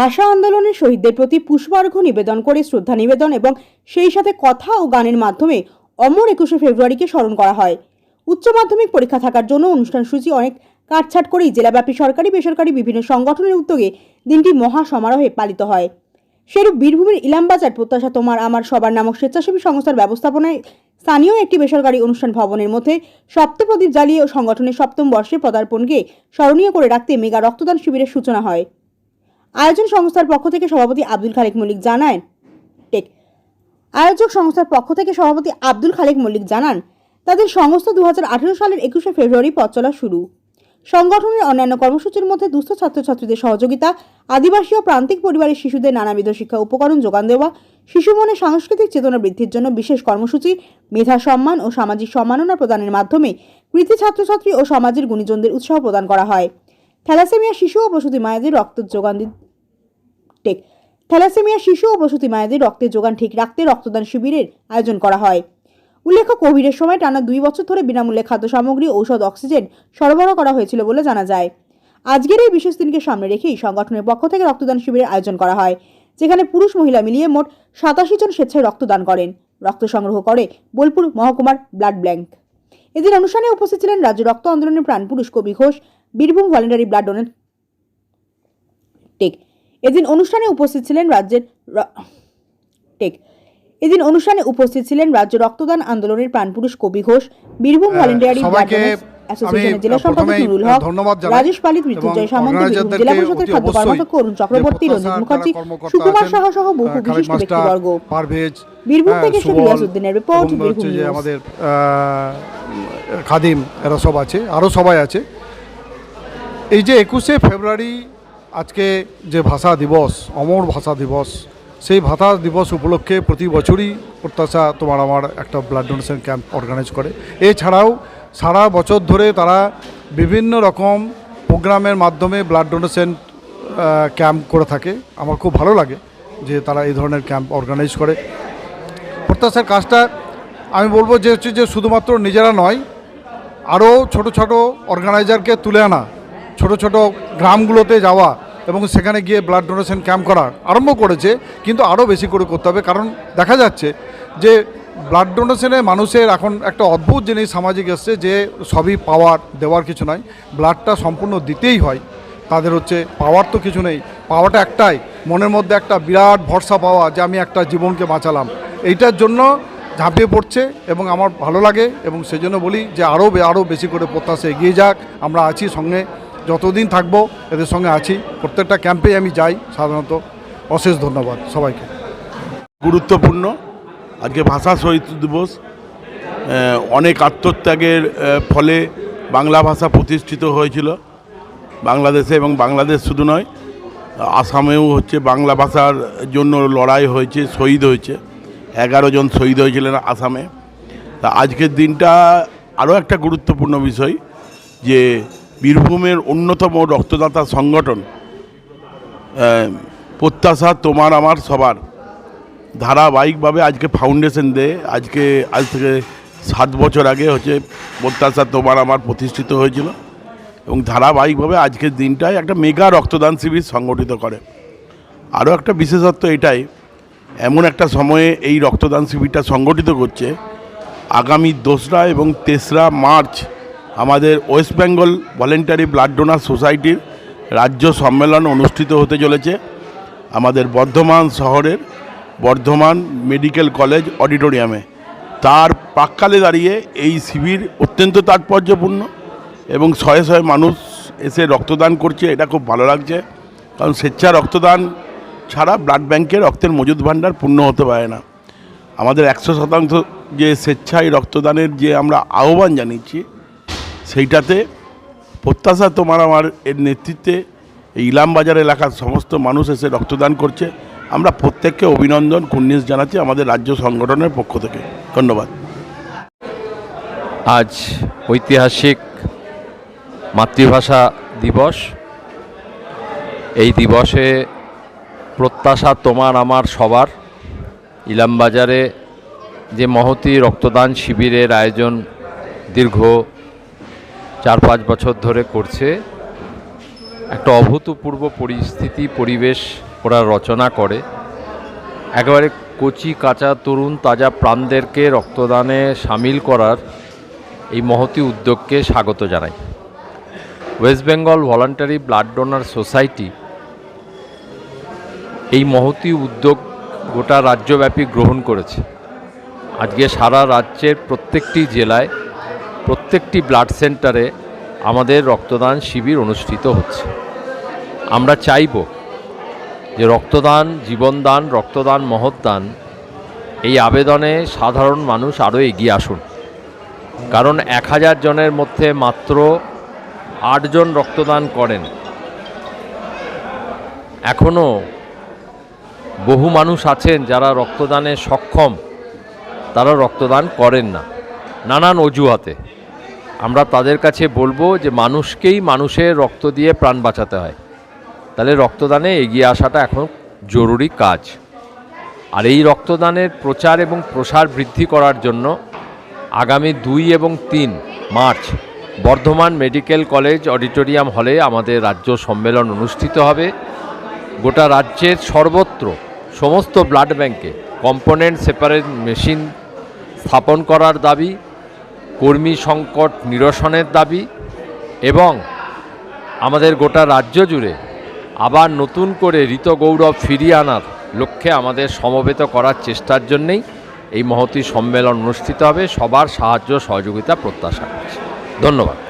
ভাষা আন্দোলনের শহীদদের প্রতি পুষ্পার্ঘ্য নিবেদন করে শ্রদ্ধা নিবেদন এবং সেই সাথে কথা ও গানের মাধ্যমে অমর একুশে ফেব্রুয়ারিকে স্মরণ করা হয়। উচ্চ মাধ্যমিক পরীক্ষা থাকার জন্য অনুষ্ঠান সূচি অনেক কাটছাট করেই জেলাব্যাপী সরকারি বেসরকারি বিভিন্ন সংগঠনের উদ্যোগে দিনটি মহা সমারোহে পালিত হয়। সেরূপ বীরভূমের ইলামবাজার প্রত্যাশা তোমার আমার সবার নামক স্বেচ্ছাসেবী সংস্থার ব্যবস্থাপনায় স্থানীয় একটি বেসরকারি অনুষ্ঠান ভবনের মধ্যে সপ্তপ্রদীপ জ্বালিয়ে সংগঠনের সপ্তম বর্ষে পদার্পণকে স্মরণীয় করে রাখতে মেগা রক্তদান শিবিরের সূচনা হয়। আয়োজন সংস্থার পক্ষ থেকে সভাপতি আব্দুল খালেক মল্লিক জানান, টেক, আয়োজক সংস্থার পক্ষ থেকে সভাপতি আব্দুল খালেক মল্লিক জানান, তাদের সংস্থা দুহাজার আঠারো সালের একুশে ফেব্রুয়ারি পথ চলা শুরু। সংগঠনের অন্যান্য কর্মসূচির মধ্যে দুস্থ ছাত্রছাত্রীদের সহযোগিতা, আদিবাসী ও প্রান্তিক পরিবারের শিশুদের নানাবিধ শিক্ষা উপকরণ যোগান দেওয়া, শিশু মনে সাংস্কৃতিক চেতনা বৃদ্ধির জন্য বিশেষ কর্মসূচি, মেধা সম্মান ও সামাজিক সম্মাননা প্রদানের মাধ্যমে কৃতি ছাত্রছাত্রী ও সমাজের গুণীজনদের উৎসাহ প্রদান করা হয়। থ্যালাসেমিয়া শিশু ও প্রসূতি মায়েদের রক্ত যোগান টেক থ্যালাসেমিয়া শিশু ও প্রসূতি মায়েদের রক্তের যোগান ঠিক রাখতে রক্তদান শিবিরের আয়োজন করা হয়। উল্লেখ্য, কোভিডের সময় টানা দুই বছর ধরে বিনামূল্যে খাদ্য সামগ্রী, ঔষধ, অক্সিজেন সরবরাহ করা হয়েছিল বলে জানা যায়। আজকের এই বিশেষ দিনকে সামনে রেখেই সংগঠনের পক্ষ থেকে রক্তদান শিবিরের আয়োজন করা হয়, যেখানে পুরুষ মহিলা মিলিয়ে মোট সাতাশি জন স্বেচ্ছায় রক্তদান করেন। রক্ত সংগ্রহ করে বোলপুর মহকুমার ব্লাড ব্যাংক এদিন অনুষ্ঠানে উপস্থিত ছিলেন রাজ্য রক্ত আন্দোলনের প্রাণপুরুষ কবি Ghosh, Birbhum voluntary blood donate take এদিন অনুষ্ঠানে উপস্থিত ছিলেন রাজ্যের টেক এদিন অনুষ্ঠানে উপস্থিত ছিলেন রাজ্য রক্তদান আন্দোলনের প্রাণপুরুষ কবি ঘোষ বীরভূম ভলেন্টারি ব্লাড অ্যাসোসিয়েশনের জেলা সম্পাদক নুরুল হক রাজেশ পালিত মৃত্যুঞ্জয় সামন্ত জেলা পরিষদের খাদ্য কর্মাধ্যক্ষ অরুণ চক্রবর্তী রঞ্জিত মুখার্জি সুকুমার সাহা সহ বহু বিশিষ্ট ব্যক্তিবর্গ বীরভূম থেকে শেখ সুবল, রিপোর্ট, বীরভূম। আমাদের খাদিম এরা সব আছে আরও সবাই আছে। এই যে একুশে ফেব্রুয়ারি আজকে যে ভাষা দিবস, অমর ভাষা দিবস, সেই ভাষা দিবস উপলক্ষে প্রতি বছরই প্রত্যাশা তোমার আমার একটা ব্লাড ডোনেশন ক্যাম্প অর্গানাইজ করে। এছাড়াও সারা বছর ধরে তারা বিভিন্ন রকম প্রোগ্রামের মাধ্যমে ব্লাড ডোনেশন ক্যাম্প করে থাকে। আমার খুব ভালো লাগে যে তারা এই ধরনের ক্যাম্প অর্গানাইজ করে। প্রত্যাশার কাজটা আমি বলব যে হচ্ছে যে শুধুমাত্র নিজেরা নয়, আরও ছোট ছোট অর্গানাইজারকে তুলে আনা ছোট ছোট গ্রামগুলোতে যাওয়া এবং সেখানে গিয়ে ব্লাড ডোনেশন ক্যাম্প করা আরম্ভ করেছে, কিন্তু আরও বেশি করে করতে হবে। কারণ দেখা যাচ্ছে যে ব্লাড ডোনেশনে মানুষের এখন একটা অদ্ভুত জিনিস সামাজিক এসছে যে সবই পাওয়ার দেওয়ার কিছু নয় ব্লাডটা সম্পূর্ণ দিতেই হয়। তাদের হচ্ছে পাওয়ার তো কিছু নেই পাওয়াটা একটাই, মনের মধ্যে একটা বিরাট ভরসা পাওয়া যে আমি একটা জীবনকে বাঁচালাম। এইটার জন্য ঝাঁপিয়ে পড়ছে এবং আমার ভালো লাগে এবং সেই জন্য বলি যে আরও আরও বেশি করে প্রত্যাশা এগিয়ে যাক। আমরা আছি সঙ্গে। যতদিন থাকব এদের সঙ্গে আছি। প্রত্যেকটা ক্যাম্পে আমি যাই সাধারণত। অশেষ ধন্যবাদ সবাইকে। গুরুত্বপূর্ণ। আজকে ভাষা শহীদ দিবস। অনেক আত্মত্যাগের ফলে বাংলা ভাষা প্রতিষ্ঠিত হয়েছিল। বাংলাদেশে এবং বাংলাদেশ শুধু নয়, আসামেও হচ্ছে বাংলা ভাষার জন্য লড়াই হয়েছে, শহীদ হয়েছে। এগারো জন শহীদ হয়েছিলেন আসামে। তা আজকের দিনটা আরও একটা গুরুত্বপূর্ণ বিষয় যে বীরভূমের অন্যতম রক্তদাতা সংগঠন প্রত্যাশা তোমার আমার সবার। ধারাবাহিকভাবে আজকে ফাউন্ডেশন ডে আজকে, আজ থেকে সাত বছর আগে হচ্ছে প্রত্যাশা তোমার আমার প্রতিষ্ঠিত হয়েছিল এবং ধারাবাহিকভাবে আজকের দিনটায় একটা মেগা রক্তদান শিবির সংগঠিত করে। আরও একটা বিশেষত্ব এটাই, এমন একটা সময়ে এই রক্তদান শিবিরটা সংগঠিত করছে। আগামী দোসরা এবং তেসরা মার্চ আমাদের West Bengal voluntary blood donor সোসাইটির রাজ্য সম্মেলন অনুষ্ঠিত হতে চলেছে। আমাদের বর্ধমান শহরের বর্ধমান মেডিকেল কলেজ অডিটোরিয়ামে। তার প্রাককালে দাঁড়িয়ে এই শিবির অত্যন্ত তাৎপর্যপূর্ণ এবং শয়ে শয়ে মানুষ এসে রক্তদান করছে, এটা খুব ভালো লাগছে। কারণ স্বেচ্ছা রক্তদান ছাড়া ব্লাড ব্যাংকে রক্তের মজুদ ভাণ্ডার পূর্ণ হতে পারে না। আমাদের একশো শতাংশ যে স্বেচ্ছায় রক্তদানের যে আমরা আহ্বান জানিয়েছি সেইটাতে প্রত্যাশা তোমার আমার এর নেতৃত্বে এই ইলামবাজার এলাকার সমস্ত মানুষ এসে রক্তদান করছে। আমরা প্রত্যেককে অভিনন্দন, কুর্নিশ জানাচ্ছি আমাদের রাজ্য সংগঠনের পক্ষ থেকে। ধন্যবাদ। আজ ঐতিহাসিক মাতৃভাষা দিবস। এই দিবসে প্রত্যাশা তোমার আমার সবার। ইলামবাজারে যে মহতি রক্তদান শিবিরের আয়োজন দীর্ঘ চার পাঁচ বছর ধরে করছে। একটা অভূতপূর্ব পরিস্থিতি, পরিবেশ ওরা রচনা করে। একেবারে কচি, কাঁচা, তরুণ, তাজা প্রাণদেরকে রক্তদানে সামিল করার এই মহতি উদ্যোগকে স্বাগত জানাই। West Bengal voluntary blood donor society এই মহতি উদ্যোগ গোটা রাজ্যব্যাপী গ্রহণ করেছে। আজকে সারা রাজ্যের প্রত্যেকটি জেলায় প্রত্যেকটি ব্লাড সেন্টারে আমাদের রক্তদান শিবির অনুষ্ঠিত হচ্ছে। আমরা চাইব যে রক্তদান, জীবনদান, রক্তদান, মহৎদান, এই আবেদনে সাধারণ মানুষ আরও এগিয়ে আসুন। কারণ এক হাজার জনের মধ্যে মাত্র আটজন রক্তদান করেন। এখনও বহু মানুষ আছেন যারা রক্তদানে সক্ষম, তারা রক্তদান করেন না। নানান অজুহাতে। আমরা তাদের কাছে বলব যে মানুষকেই মানুষের রক্ত দিয়ে প্রাণ বাঁচাতে হয়। তাহলে রক্তদানে এগিয়ে আসাটা এখন জরুরি কাজ। আর এই রক্তদানের প্রচার এবং প্রসার বৃদ্ধি করার জন্য আগামী দুই এবং তিন March Bardhaman medical college auditorium হলে আমাদের রাজ্য সম্মেলন অনুষ্ঠিত হবে। গোটা রাজ্যের সর্বত্র সমস্ত ব্লাড ব্যাংকে কম্পোনেন্ট সেপারেট মেশিন স্থাপন করার দাবি কর্মী সংকট নিরসনের দাবি এবং আমাদের গোটা রাজ্য জুড়ে আবার নতুন করে ঋত গৌরব ফিরিয়ে আনার লক্ষ্যে আমাদের সমবেত করার চেষ্টার জন্যেই এই মহতি সম্মেলন অনুষ্ঠিত হবে। সবার সাহায্য, সহযোগিতা, প্রত্যাশা করছি। ধন্যবাদ।